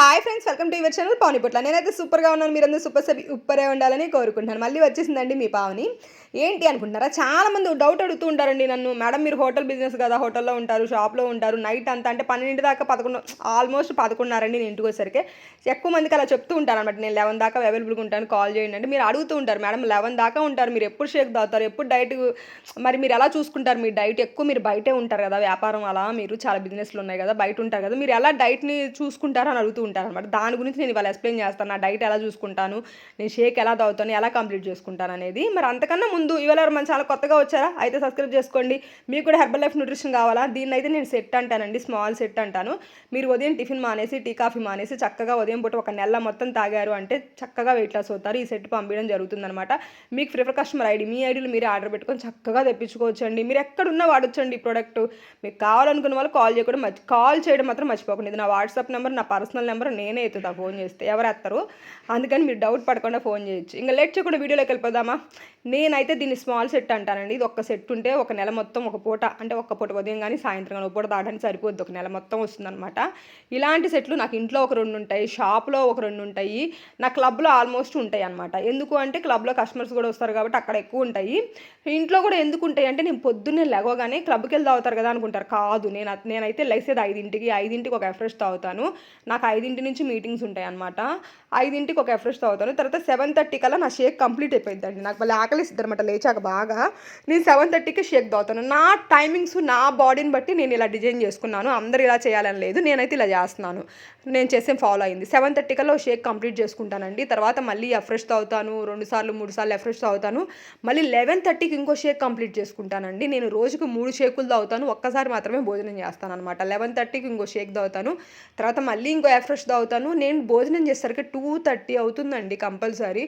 Hi friends welcome to your channel Pavani Putla నేనైతే సూపర్గా ఉన్నాను మీరందరూ సూపర్ సబ్ ఉప్పరే ఉండాలని కోరుకుంటున్నాను. మళ్ళీ వచ్చేసిందండి మీ పావని ఏంటి అనుకుంటున్నారా? చాలా మంది డౌట్ అడుగుతూ ఉంటారండి నన్ను. మేడం మీరు హోటల్ బిజినెస్ కదా హోటల్లో ఉంటారు షాప్లో ఉంటారు నైట్ అంతా అంటే పన్నెండు దాకా పదకొండు ఆల్మోస్ట్ పదకొండున్నారండి నేను ఇంటికి వచ్చేసరికి ఎక్కువ మందికి అలా చెప్తూ ఉంటాను అనమాట నేను లెవెన్ దాకా అవైలబుల్గా ఉంటాను కాల్ చేయండి అంటే మీరు అడుగుతూ ఉంటారు. మేడం లెవెన్ దాకా ఉంటారు మీరు ఎప్పుడు షేక్ తాగుతారు ఎప్పుడు డైట్ మరి మీరు ఎలా చూసుకుంటారు? మీ డైట్ ఎక్కువ మీరు బయటే ఉంటారు కదా వ్యాపారం అలా మీరు చాలా బిజినెస్లు ఉన్నాయి కదా బయట ఉంటారు కదా మీరు ఎలా డైట్ని చూసుకుంటారు అని అడుగుతూ చూసుకుంటాను అనమాట దాని గురించి నేను ఇవాళ ఎక్స్ప్లెయిన్ చేస్తాను. నా డైట్ ఎలా చూసుకుంటాను? నేను షేక్ ఎలా తాగుతాను? ఎలా కంప్లీట్ చేసుకుంటాను అనేది. మరి అంతకన్నా ముందు ఇవాళ మన చాలా కొత్తగా వచ్చారా? అయితే సబ్స్క్రైబ్ చేసుకోండి. మీకు కూడా హెర్బల్ లైఫ్ న్యూట్రిషన్ కావాలా? దీన్ని అయితే నేను సెట్ అంటానండి. స్మాల్ సెట్ అంటాను. మీరు ఉదయం టిఫిన్ మానేసి టీ కాఫీ మానేసి చక్కగా ఉదయం పూట ఒక నెల మొత్తం తాగారు అంటే చక్కగా వెయిట్ లాస్ అవుతారు. ఈ సెట్ పంపించడం జరుగుతుందనమాట మీకు ప్రిఫర్ కస్టమర్ ఐడి మీ ఐడీలు మీరు ఆర్డర్ పెట్టుకొని చక్కగా తెప్పించుకోవచ్చండి. మీరు ఎక్కడున్నా వాడొచ్చండి ఈ ప్రోడక్ట్ మీకు కావాలనుకున్న వాళ్ళు కాల్ చేయకుండా మర్చి కాల్ చేయడం మాత్రం మర్చిపోకండి. ఇది నా వాట్సాప్ నెంబర్ నా పర్సనల్ నెంబర్ నేనే ఎత్తుతా ఫోన్ చేస్తే. ఎవరు ఎత్తారు? అందుకని మీరు డౌట్ పడకుండా ఫోన్ చేయొచ్చు. ఇంకా లేట్ చేయకుండా వీడియోలోకి వెళ్ళిపోదామా? నేనైతే దీన్ని స్మాల్ సెట్ అంటానండి. ఇది ఒక సెట్ ఉంటే ఒక నెల మొత్తం ఒక పూట అంటే ఒక పూట ఉదయం కానీ సాయంత్రం కానీ ఒక పూట దాటానికి సరిపోద్ది. ఒక నెల మొత్తం వస్తుందన్నమాట. ఇలాంటి సెట్లు నాకు ఇంట్లో ఒక రెండు ఉంటాయి షాప్లో ఒక రెండు ఉంటాయి నా క్లబ్లో ఆల్మోస్ట్ ఉంటాయి అనమాట ఎందుకు అంటే క్లబ్లో కస్టమర్స్ కూడా వస్తారు కాబట్టి అక్కడ ఎక్కువ ఉంటాయి. ఇంట్లో కూడా ఎందుకు ఉంటాయి అంటే నేను పొద్దున్నే లెగోగానే క్లబ్కి వెళ్ళి తాగుతారు కదా అనుకుంటారు. కాదు నేను నేనైతే లేసేది ఐదింటికి ఐదింటికి ఒక ఎఫ్రెష్ తాగుతాను. నాకు ఐదింటి నుంచి మీటింగ్స్ ఉంటాయి అన్నమాట ఐదింటికి ఒక ఎఫ్రెష్ తాగుతాను. తర్వాత సెవెన్ థర్టీ కల్లా నా షేక్ కంప్లీట్ అయిపోయిందండి నాకు మళ్ళీ ఆకలిస్తుంది అనమాట లేచాక బాగా. నేను సెవెన్ థర్టీకి షేక్ తాగుతాను. నా టైమింగ్స్ నా బాడీని బట్టి నేను ఇలా డిజైన్ చేసుకున్నాను. అందరు ఇలా చేయాలని లేదు. నేనైతే ఇలా చేస్తున్నాను. నేను చేసే ఫాలో అయింది. సెవెన్ థర్టీ కల్లా షేక్ కంప్లీట్ చేసుకుంటానండి. తర్వాత మళ్ళీ ఎఫ్రెష్ తాగుతాను. రెండు సార్లు మూడు సార్లు ఎఫ్రెష్ తాగుతాను. మళ్ళీ లెవెన్ థర్టీకి ఇంకో షేక్ కంప్లీట్ చేసుకుంటానండి. నేను రోజుకు మూడు షేకులు తాగుతాను. ఒక్కసారి మాత్రమే భోజనం చేస్తాను అనమాట లెవెన్ థర్టీకి ఇంకో షేక్ తాగుతాను. తర్వాత మళ్ళీ ఇంకో ఎఫ్రెష్ తాగుతాను. నేను భోజనం చేసరికి టూ టూ థర్టీ అవుతుందండి కంపల్సరీ.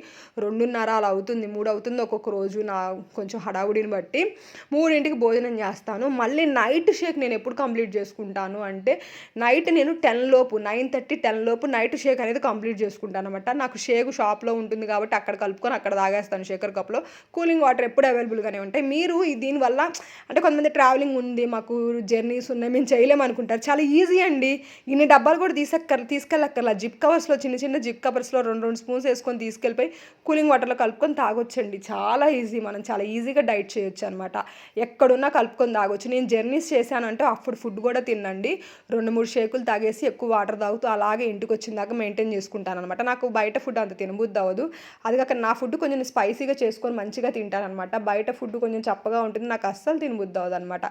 రెండున్నర అలా అవుతుంది మూడు అవుతుంది ఒక్కొక్క రోజు నా కొంచెం హడావుడిని బట్టి. మూడింటికి భోజనం చేస్తాను. మళ్ళీ నైట్ షేక్ నేను ఎప్పుడు కంప్లీట్ చేసుకుంటాను అంటే నైట్ నేను టెన్ లోపు నైన్ థర్టీ టెన్ లోపు నైట్ షేక్ అనేది కంప్లీట్ చేసుకుంటాను అనమాట నాకు షేక్ షాప్లో ఉంటుంది కాబట్టి అక్కడ కలుపుకొని అక్కడ తాగేస్తాను షేకర్ కప్లో కూలింగ్ వాటర్ ఎప్పుడు అవైలబుల్గానే ఉంటాయి. మీరు దీనివల్ల అంటే కొంతమంది ట్రావెలింగ్ ఉంది మాకు జర్నీస్ ఉన్నాయి మేము చేయలేము అనుకుంటారు చాలా ఈజీ అండి. ఇన్ని డబ్బాలు కూడా తీసక్కర్ తీసుకెళ్ళక్కర్లా. జిప్ కవర్స్లో చిన్న చిన్న జిప్ కవర్స్లో రెండు రెండు స్పూన్స్ వేసుకొని తీసుకెళ్ళిపోయి కూలింగ్ వాటర్లో కలుపుకొని తాగొచ్చండి. చాలా ఈజీ మనం చాలా ఈజీగా డైట్ చేయొచ్చు అనమాట ఎక్కడున్నా కలుపుకొని తాగొచ్చు. నేను జర్నీస్ చేశానంటే అప్పుడు ఫుడ్ కూడా తినండి రెండు మూడు షేకులు తాగేసి ఎక్కువ వాటర్ తాగుతూ అలాగే ఇంటికి వచ్చిన దాకా మెయింటైన్ చేసుకుంటాను అనమాట నాకు బయట ఫుడ్ అంత తినబుద్ది అవ్వదు. అది కాక నా ఫుడ్ కొంచెం స్పైసీగా చేసుకొని మంచిగా తింటాను అనమాట బయట ఫుడ్ కొంచెం చప్పగా ఉంటుంది. నాకు అస్సలు తినబుద్ది అవ్వదు అనమాట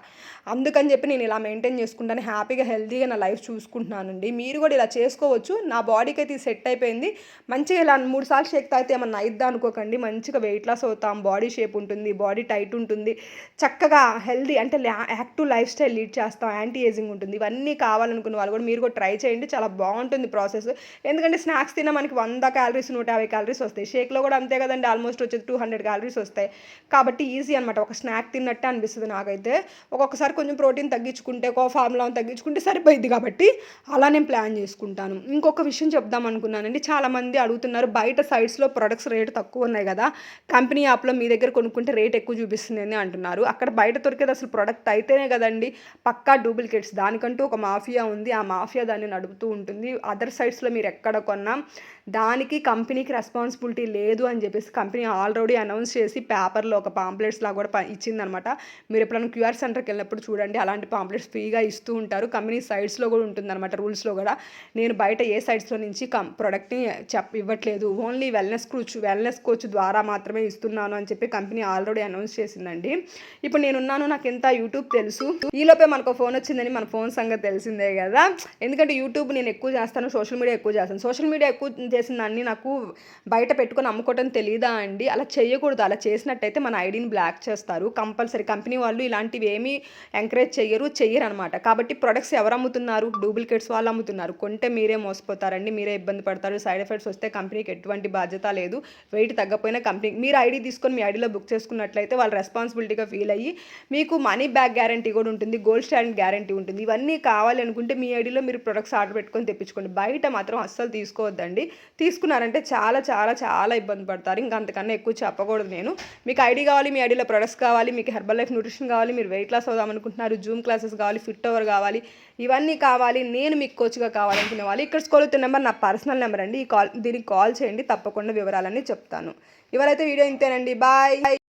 అందుకని చెప్పి నేను ఇలా మెయింటైన్ చేసుకుంటాను. హ్యాపీగా హెల్తీగా నా లైఫ్ చూసుకుంటున్నానండి. మీరు కూడా ఇలా చేసుకోవచ్చు. నా బాడీకి అయితే సెట్ అయిపోయింది. మంచిగా ఇలా మూడు సార్లు షేక్ తాగితే ఏమన్నా అయిద్దా అనుకోకండి. మంచిగా వెయిట్ లాస్ అవుతాం. బాడీ షేప్ ఉంటుంది. బాడీ టైట్ ఉంటుంది. చక్కగా హెల్దీ అంటే యాక్టివ్ లైఫ్ స్టైల్ లీడ్ చేస్తాం. యాంటీ ఏజింగ్ ఉంటుంది. ఇవన్నీ కావాలనుకున్న వాళ్ళు కూడా మీరు కూడా ట్రై చేయండి. చాలా బాగుంటుంది ప్రాసెస్ ఎందుకంటే స్నాక్స్ తిన్న మనకి వంద క్యాలరీస్ నూట యాభై క్యాలరీస్ వస్తాయి. షేక్లో కూడా అంతే కదండి. ఆల్మోస్ట్ వచ్చేది టూ హండ్రెడ్ క్యాలరీస్ వస్తాయి. కాబట్టి ఈజీ అనమాట ఒక స్నాక్ తిన్నట్టే అనిపిస్తుంది నాకైతే. ఒక్కొక్కసారి కొంచెం ప్రోటీన్ తగ్గించుకుంటే ఒక ఫార్ములా తగ్గించుకుంటే సరిపోయింది కాబట్టి అలా నేను ప్లాన్ చేసుకుంటాను. ఇంకొక విషయం చెప్దాం అనుకున్నానండి. చాలామంది అడుగుతున్నారు బయట సైడ్స్లో ప్రొడక్ట్స్ రేట్ తక్కువ ఉన్నాయి కదా కంపెనీ యాప్లో మీ దగ్గర కొనుక్కుంటే రేట్ ఎక్కువ చూపిస్తుంది అని అంటున్నారు. అక్కడ బయట దొరికేది అసలు ప్రొడక్ట్ అయితేనే కదండి పక్కా డూప్లికేట్స్ దానికంటూ ఒక మాఫియా ఉంది ఆ మాఫియా దాన్ని నడుపుతూ ఉంటుంది. అదర్ సైడ్స్లో మీరు ఎక్కడ కొన్నా దానికి కంపెనీకి రెస్పాన్సిబిలిటీ లేదు అని చెప్పేసి కంపెనీ ఆల్రెడీ అనౌన్స్ చేసి పేపర్లో ఒక పాంప్లెట్స్ లాగా కూడా ఇచ్చిందనమాట. మీరు ఎప్పుడైనా క్యూఆర్ సెంటర్కి వెళ్ళినప్పుడు చూడండి అలాంటి పాంప్లెట్స్ ఫ్రీగా ఇస్తూ ఉంటారు. కంపెనీ సైడ్స్లో కూడా ఉంటుందన్నమాట రూల్స్లో కూడా. నేను బయట ఏ సైడ్స్లో నుంచి కం ప్రొడక్ట్ని చెప్ ఇవ్వట్లేదు. Only wellness coach wellness coach ద్వారా మాత్రమే ఇస్తున్నాను అని చెప్పి కంపెనీ ఆల్రెడీ అనౌన్స్ చేసిందండి. ఇప్పుడు నేనున్నాను నాకు ఎంత యూట్యూబ్ తెలుసు? ఈలోపే మనకు ఫోన్ వచ్చిందని మన ఫోన్ సంగతి తెలిసిందే కదా. ఎందుకంటే యూట్యూబ్ నేను ఎక్కువ చేస్తాను సోషల్ మీడియా ఎక్కువ చేస్తాను. సోషల్ మీడియా ఎక్కువ చేసిన దాన్ని నాకు బయట పెట్టుకొని అమ్ముకోవటం తెలియదా అండి? అలా చేయకూడదు. అలా చేసినట్టయితే మన ఐడిని బ్లాక్ చేస్తారు. కంపల్సరీ కంపెనీ వాళ్ళు ఇలాంటివి ఏమీ ఎంకరేజ్ చేయరు చెయ్యరు అనమాట కాబట్టి ప్రొడక్ట్స్ ఎవరు అమ్ముతున్నారు? డూప్లికేట్స్ వాళ్ళు అమ్ముతున్నారు. కొంటే మీరే మోసపోతారండి మీరే ఇబ్బంది పడతారు. సైడ్ ఎఫెక్ట్స్ వస్తే కంపెనీకి ఎటువంటి బాధ్యత లేదు. వెయిట్ తగ్గపోయినా కంపెనీ మీరు ఐడి తీసుకొని మీ ఐడిలో బుక్ చేసుకున్నట్లయితే వాళ్ళు రెస్పాన్సిబిలిటీగా ఫీల్ అయ్యి మీకు మనీ బ్యాక్ గ్యారంటీ కూడా ఉంటుంది గోల్డ్ స్టాండ్ గ్యారంటీ ఉంటుంది. ఇవన్నీ కావాలి అనుకుంటే మీ ఐడిలో మీరు ప్రొడక్ట్స్ ఆర్డర్ పెట్టుకొని తెప్పించుకోండి. బయట మాత్రం అస్సలు తీసుకోవద్దండి. తీసుకున్నారంటే చాలా చాలా చాలా ఇబ్బంది పడతారు. ఇంకా అంతకన్నా ఎక్కువ చెప్పకూడదు నేను. మీకు ఐడి కావాలి మీ ఐడిలో ప్రొడక్ట్స్ కావాలి మీకు హెర్బల్ లైఫ్ న్యూట్రిషన్ కావాలి మీరు వెయిట్ లాస్ అవుదాం అనుకుంటున్నారు జూమ్ క్లాసెస్ కావాలి ఫిట్ ఓవర్ కావాలి ఇవన్నీ కావాలి. నేను మీకు కోచ్గా కావాలనుకునే వాళ్ళు. ఇక్కడ స్కూల్ నెంబర్ నా పర్సనల్ నెంబర్ అండి. ఈ కాల్ దీనికి కాల్ చేయండి. తప్పకుండా వివరాలన్నీ చెప్తాను. ఇవరైతే వీడియో ఇంతేనండి. బాయ్.